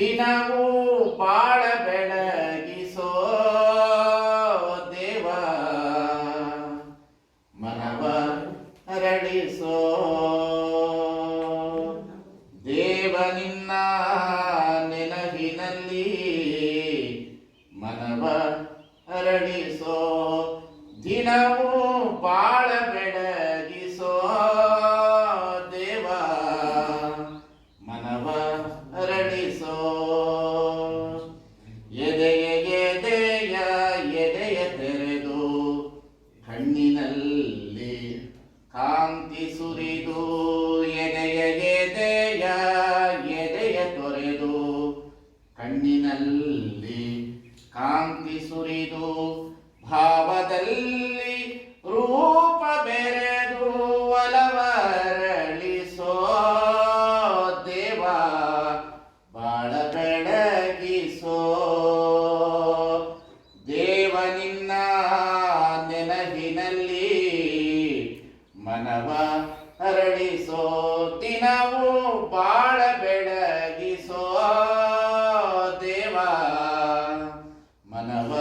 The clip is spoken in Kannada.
ದಿನವೂ ಬಾಳ ಬೆಳಗಿಸೋ ದೇವ. ಮನವ ಅರಳಿಸೋ ದೇವ ನಿನ್ನ ನೆನಹಿನಲ್ಲಿ ಮನವ ಅರಳಿಸೋ ದಿನವೂ ಎದೆಯ ಎದೆಯ ಎದೆಯ ತೆರೆದು ಕಣ್ಣಿನಲ್ಲಿ ಕಾಂತಿ ಸುರಿದು ಎದೆಯ ಎದೆಯ ಎದೆಯ ತೊರೆದು ಕಣ್ಣಿನಲ್ಲಿ ಕಾಂತಿ ಸುರಿದು ಭಾವದಲ್ಲಿ ನಿನ್ನ ನೆನಹಿನಲ್ಲಿ ಮನವ ಅರಳಿಸೋ ದಿನವೂ ಬಾಳ ಬೆಳಗಿಸೋ ದೇವ ಮನವ